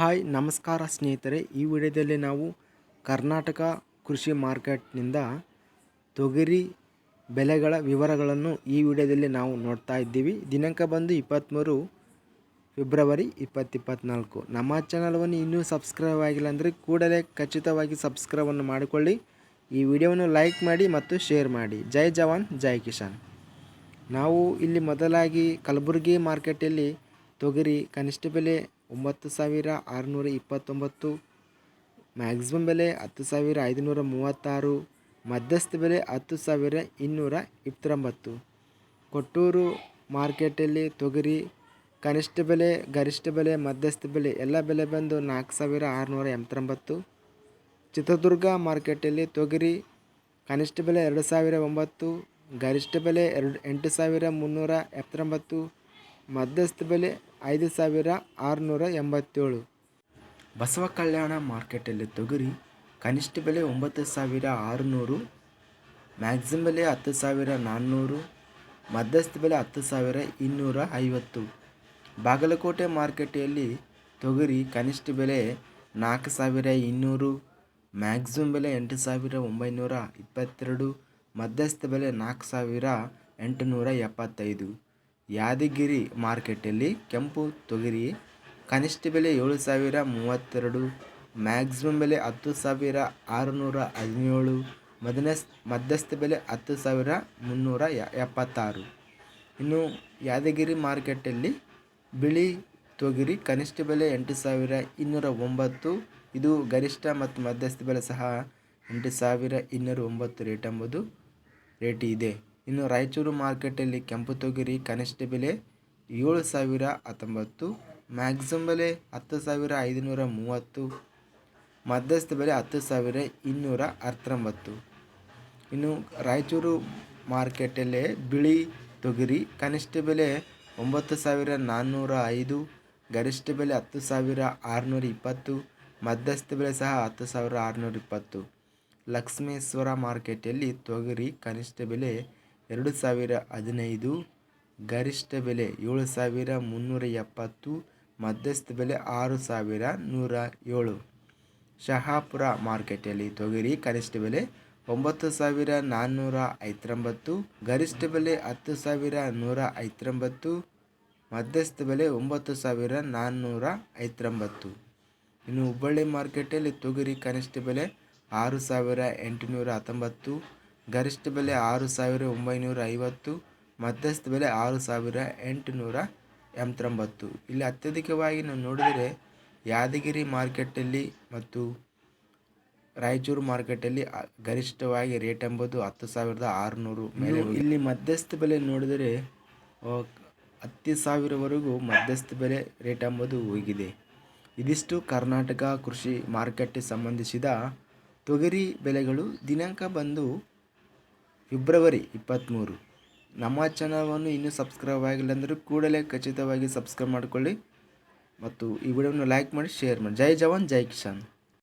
Hi, ನಮಸ್ಕಾರ ಸ್ನೇಹಿತರೆ. ಈ ವಿಡಿಯೋದಲ್ಲಿ ನಾವು ಕರ್ನಾಟಕ ಕೃಷಿ ಮಾರ್ಕೆಟ್ನಿಂದ ತೊಗರಿ ಬೆಲೆಗಳ ವಿವರಗಳನ್ನು ಈ ವಿಡಿಯೋದಲ್ಲಿ ನಾವು ನೋಡ್ತಾ ಇದ್ದೀವಿ. ದಿನಾಂಕ ಬಂದು ಇಪ್ಪತ್ತ್ಮೂರು ಫೆಬ್ರವರಿ ಇಪ್ಪತ್ತಿಪ್ಪತ್ನಾಲ್ಕು. ನಮ್ಮ ಚಾನಲ್ವನ್ನು ಇನ್ನೂ ಸಬ್ಸ್ಕ್ರೈಬ್ ಆಗಿಲ್ಲ ಅಂದರೆ ಕೂಡಲೇ ಖಚಿತವಾಗಿ ಸಬ್ಸ್ಕ್ರೈಬನ್ನು ಮಾಡಿಕೊಳ್ಳಿ. ಈ ವಿಡಿಯೋವನ್ನು ಲೈಕ್ ಮಾಡಿ ಮತ್ತು ಶೇರ್ ಮಾಡಿ. ಜೈ ಜವಾನ್, ಜೈ ಕಿಶಾನ್ ನಾವು ಇಲ್ಲಿ ಮೊದಲಾಗಿ ಕಲಬುರಗಿ ಮಾರ್ಕೆಟಲ್ಲಿ ತೊಗರಿ ಕನಿಷ್ಠ ಬೆಲೆ ಒಂಬತ್ತು ಸಾವಿರ ಆರುನೂರ ಇಪ್ಪತ್ತೊಂಬತ್ತು ಮ್ಯಾಕ್ಸಿಮಮ್ ಬೆಲೆ ಹತ್ತು ಸಾವಿರ ಐದುನೂರ ಮೂವತ್ತಾರು, ಮಧ್ಯಸ್ಥ ಬೆಲೆ ಹತ್ತು ಸಾವಿರ ಇನ್ನೂರ ಇಪ್ಪತ್ತೊಂಬತ್ತು. ಕೊಟ್ಟೂರು ಮಾರ್ಕೆಟಲ್ಲಿ ತೊಗರಿ, ಕನಿಷ್ಠ ಬೆಲೆ, ಗರಿಷ್ಠ ಬೆಲೆ, ಮಧ್ಯಸ್ಥ ಬೆಲೆ ಎಲ್ಲ ಬೆಲೆ ಬಂದು ನಾಲ್ಕು ಸಾವಿರ ಆರುನೂರ ಎಂಬತ್ತೊಂಬತ್ತು. ಚಿತ್ರದುರ್ಗ ಮಾರ್ಕೆಟಲ್ಲಿ ತೊಗರಿ, ಕನಿಷ್ಠ ಬೆಲೆ ಎರಡು ಸಾವಿರ ಒಂಬತ್ತು, ಗರಿಷ್ಠ ಬೆಲೆ ಎರಡು ಎಂಟು ಸಾವಿರ ಮುನ್ನೂರ ಎಪ್ಪತ್ತೊಂಬತ್ತು. ಮಧ್ಯಸ್ಥ ಬೆಲೆ ಐದು ಸಾವಿರ ಆರುನೂರ ಎಂಬತ್ತೇಳು. ಬಸವ ಕಲ್ಯಾಣ ಮಾರ್ಕೆಟಲ್ಲಿ ತೊಗರಿ, ಕನಿಷ್ಠ ಬೆಲೆ ಒಂಬತ್ತು ಸಾವಿರ ಆರುನೂರು ಮ್ಯಾಕ್ಸಿಮ್ ಬೆಲೆ ಹತ್ತು ಸಾವಿರ ನಾನ್ನೂರು, ಮಧ್ಯಸ್ಥ ಬೆಲೆ ಹತ್ತು ಸಾವಿರ ಇನ್ನೂರ ಐವತ್ತು. ಬಾಗಲಕೋಟೆ ಮಾರ್ಕೆಟೆಯಲ್ಲಿ ತೊಗರಿ, ಕನಿಷ್ಠ ಬೆಲೆ ನಾಲ್ಕು ಸಾವಿರ ಇನ್ನೂರು, ಮ್ಯಾಕ್ಸಿಮಮ್ ಬೆಲೆ ಎಂಟು ಸಾವಿರ ಒಂಬೈನೂರ ಇಪ್ಪತ್ತೆರಡು, ಮಧ್ಯಸ್ಥ ಬೆಲೆ ನಾಲ್ಕು ಸಾವಿರ ಎಂಟುನೂರ ಎಪ್ಪತ್ತೈದು. ಯಾದಗಿರಿ ಮಾರ್ಕೆಟಲ್ಲಿ ಕೆಂಪು ತೊಗರಿ, ಕನಿಷ್ಠ ಬೆಲೆ ಏಳು ಸಾವಿರ ಮೂವತ್ತೆರಡು ಮ್ಯಾಕ್ಸಿಮಮ್ ಬೆಲೆ ಹತ್ತು ಸಾವಿರ ಆರುನೂರ ಹದಿನೇಳು ಮದನಸ್ ಮಧ್ಯಸ್ಥ ಬೆಲೆ ಹತ್ತು ಸಾವಿರ ಮುನ್ನೂರ ಎಪ್ಪತ್ತಾರು. ಇನ್ನು ಯಾದಗಿರಿ ಮಾರ್ಕೆಟಲ್ಲಿ ಬಿಳಿ ತೊಗರಿ ಕನಿಷ್ಠ ಬೆಲೆ ಎಂಟು ಸಾವಿರ ಇನ್ನೂರ ಒಂಬತ್ತು, ಇದು ಗರಿಷ್ಠ ಮತ್ತು ಮಧ್ಯಸ್ಥ ಬೆಲೆ ಸಹ ಎಂಟು ಸಾವಿರ ಇನ್ನೂರ ಒಂಬತ್ತು ರೇಟ್ ಎಂಬುದು ರೇಟ್ ಇದೆ. ಇನ್ನು ರಾಯಚೂರು ಮಾರ್ಕೆಟಲ್ಲಿ ಕೆಂಪು ತೊಗರಿ ಕನಿಷ್ಠ ಬೆಲೆ ಏಳು ಸಾವಿರ ಹತ್ತೊಂಬತ್ತು ಮ್ಯಾಕ್ಸಿಮಮ್ ಬೆಲೆ ಹತ್ತು ಸಾವಿರ ಐದುನೂರ ಮೂವತ್ತು, ಮಧ್ಯಸ್ಥ ಬೆಲೆ ಹತ್ತು ಸಾವಿರ ಇನ್ನೂರ ಹತ್ತೊಂಬತ್ತು ಇನ್ನು ರಾಯಚೂರು ಮಾರ್ಕೆಟಲ್ಲೇ ಬಿಳಿ ತೊಗರಿ ಕನಿಷ್ಠ ಬೆಲೆ ಒಂಬತ್ತು ಸಾವಿರ ನಾನ್ನೂರ ಐದು, ಗರಿಷ್ಠ ಬೆಲೆ ಹತ್ತು ಸಾವಿರ ಆರುನೂರ ಇಪ್ಪತ್ತು, ಮಧ್ಯಸ್ಥ ಬೆಲೆ ಸಹ ಹತ್ತು ಸಾವಿರ ಆರುನೂರ ಇಪ್ಪತ್ತು. ಲಕ್ಷ್ಮೇಶ್ವರ ಮಾರ್ಕೆಟಲ್ಲಿ ತೊಗರಿ ಕನಿಷ್ಠ ಬೆಲೆ ಎರಡು ಸಾವಿರ ಹದಿನೈದು, ಗರಿಷ್ಠ ಬೆಲೆ ಏಳು ಸಾವಿರ ಮುನ್ನೂರ ಎಪ್ಪತ್ತು, ಮಧ್ಯಸ್ಥ ಬೆಲೆ ಆರು ಸಾವಿರ ನೂರ ಏಳು. ಶಹಾಪುರ ಮಾರ್ಕೆಟಲ್ಲಿ ತೊಗರಿ ಕನಿಷ್ಠ ಬೆಲೆ ಒಂಬತ್ತು ಸಾವಿರ ನಾನ್ನೂರ ಐವತ್ತೊಂಬತ್ತು, ಗರಿಷ್ಠ ಬೆಲೆ ಹತ್ತು ಸಾವಿರ ನೂರ ಐವತ್ತೊಂಬತ್ತು, ಮಧ್ಯಸ್ಥ ಬೆಲೆ ಒಂಬತ್ತು ಸಾವಿರ ನಾನ್ನೂರ ಐವತ್ತೊಂಬತ್ತು. ಇನ್ನು ಹುಬ್ಬಳ್ಳಿ ಮಾರ್ಕೆಟಲ್ಲಿ ತೊಗರಿ ಕನಿಷ್ಠ ಬೆಲೆ ಆರು ಸಾವಿರ ಎಂಟುನೂರ ಹತ್ತೊಂಬತ್ತು ಗರಿಷ್ಠ ಬೆಲೆ ಆರು ಸಾವಿರ ಒಂಬೈನೂರ ಐವತ್ತು ಮಧ್ಯಸ್ಥ ಬೆಲೆ ಆರು ಸಾವಿರ ಎಂಟುನೂರ ಎಂಬತ್ತೊಂಬತ್ತು ಇಲ್ಲಿ ಅತ್ಯಧಿಕವಾಗಿ ನಾವು ನೋಡಿದರೆ ಯಾದಗಿರಿ ಮಾರ್ಕೆಟಲ್ಲಿ ಮತ್ತು ರಾಯಚೂರು ಮಾರ್ಕೆಟಲ್ಲಿ ಗರಿಷ್ಠವಾಗಿ ರೇಟ್ ಎಂಬುದು ಹತ್ತು ಸಾವಿರದ ಆರುನೂರು ಮೇಲೆ ಇಲ್ಲಿ ಮಧ್ಯಸ್ಥ ಬೆಲೆ ನೋಡಿದರೆ ಹತ್ತು ಸಾವಿರವರೆಗೂ ಮಧ್ಯಸ್ಥ ಬೆಲೆ ರೇಟ್ ಎಂಬುದು ಹೋಗಿದೆ. ಇದಿಷ್ಟು ಕರ್ನಾಟಕ ಕೃಷಿ ಮಾರುಕಟ್ಟೆ ಸಂಬಂಧಿಸಿದ ತೊಗರಿ ಬೆಲೆಗಳು. ದಿನಾಂಕ ಬಂದು ಫೆಬ್ರವರಿ ಇಪ್ಪತ್ತ್ಮೂರು. ನಮ್ಮ ಚಾನಲನ್ನು ಇನ್ನೂ ಸಬ್ಸ್ಕ್ರೈಬ್ ಆಗಿಲ್ಲ ಅಂದರೆ ಕೂಡಲೇ ಖಚಿತವಾಗಿ ಸಬ್ಸ್ಕ್ರೈಬ್ ಮಾಡಿಕೊಳ್ಳಿ ಮತ್ತು ಈ ವಿಡಿಯೋವನ್ನು ಲೈಕ್ ಮಾಡಿ, ಶೇರ್ ಮಾಡಿ. ಜೈ ಜವಾನ್, ಜೈ ಕಿಸಾನ್.